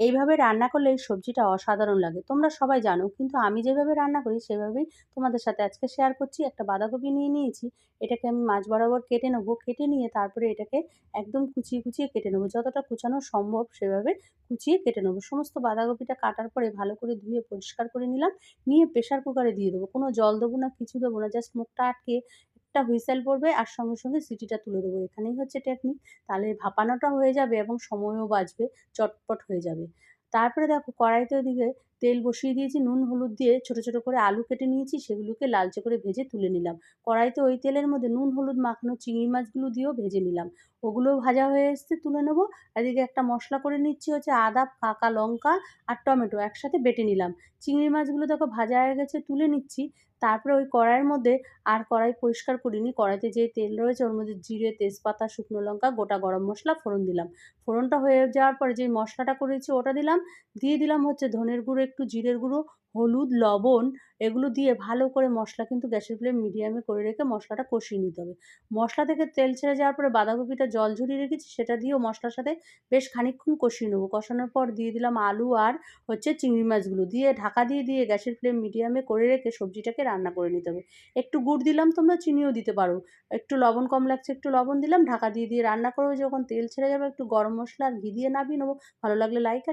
এইভাবে রান্না করলে এই সবজিটা অসাধারণ লাগে। তোমরা সবাই জানো, কিন্তু আমি যেভাবে রান্না করি সেভাবেই তোমাদের সাথে আজকে শেয়ার করছি। একটা বাঁধাকপি নিয়ে নিয়েছি, এটাকে আমি মাছ বরাবর কেটে নেব। কেটে নিয়ে তারপরে এটাকে একদম কুচিয়ে কুচিয়ে কেটে নেব। যতটা কুচানো সম্ভব সেভাবে কুচিয়ে কেটে নেব। সমস্ত বাঁধাকপিটা কাটার পরে ভালো করে ধুয়ে পরিষ্কার করে নিলাম। নিয়ে প্রেশার কুকারে দিয়ে দেবো। কোনো জল দেবো না, কিছু দেবো না জাস্ট মুখটা আটকে একটা হুইসেল পড়বে আর সঙ্গে সঙ্গে সিটিটা তুলে দেবো। এখানেই হচ্ছে টেকনিক তাহলে ভাপানোটা হয়ে যাবে এবং সময়ও বাঁচবে, চটপট হয়ে যাবে। তারপরে দেখো কড়াইতে ওদিকে তেল বসিয়ে দিয়েছি, নুন, হলুদ দিয়ে ছোটো ছোটো করে আলু কেটে নিয়েছি, সেগুলোকে লালচে করে ভেজে তুলে নিলাম। কড়াইতে ওই তেলের মধ্যে নুন, হলুদ, মাখানো চিংড়ি মাছগুলো দিয়েও ভেজে নিলাম। ওগুলোও ভাজা হয়ে এসছে, তুলে নেব। এদিকে একটা মশলা করে নিচ্ছি, হচ্ছে আদা কাঁকা লঙ্কা আর টমেটো একসাথে বেটে নিলাম। চিংড়ি মাছগুলো দেখো ভাজা হয়ে গেছে, তুলে নিচ্ছি। তারপরে ওই কড়াইয়ের মধ্যে আর কড়াই পরিষ্কার করিনি। কড়াইতে যে তেল রয়েছে, ওর মধ্যে জিরে, তেজপাতা, শুকনো লঙ্কা, গোটা গরম মশলা, ফোড়ন দিলাম। ফোড়নটা হয়ে যাওয়ার পরে যেই মশলাটা করেছি, ওটা দিলাম। দিয়ে দিলাম হচ্ছে ধনের গুঁড়ো একটু জিরের গুঁড়ো, হলুদ, লবণ এগুলো দিয়ে ভালো করে মশলা কিন্তু গ্যাসের ফ্লেম মিডিয়ামে করে রেখে মশলাটা কষিয়ে নিতে হবে। মশলা থেকে তেল ছেড়ে যাওয়ার পরে বাঁধাকপিটা জল ঝরিয়ে রেখেছি, সেটা দিয়েও মশলার সাথে বেশ খানিকক্ষণ কষিয়ে নেব। কষানোর পর দিয়ে দিলাম আলু আর হচ্ছে চিংড়ি মাছগুলো। দিয়ে ঢাকা দিয়ে দিয়ে গ্যাসের ফ্লেম মিডিয়ামে করে রেখে সবজিটাকে রান্না করে নিতে হবে। একটু গুড় দিলাম, তোমরা চিনিও দিতে পারো। একটু লবণ কম লাগছে, একটু লবণ দিলাম, ঢাকা দিয়ে দিয়ে রান্না করব যখন তেল ছেড়ে যাবে, একটু গরম মশলা আর ঘি দিয়ে নামিয়ে নেব। ভালো লাগলে লাইক আর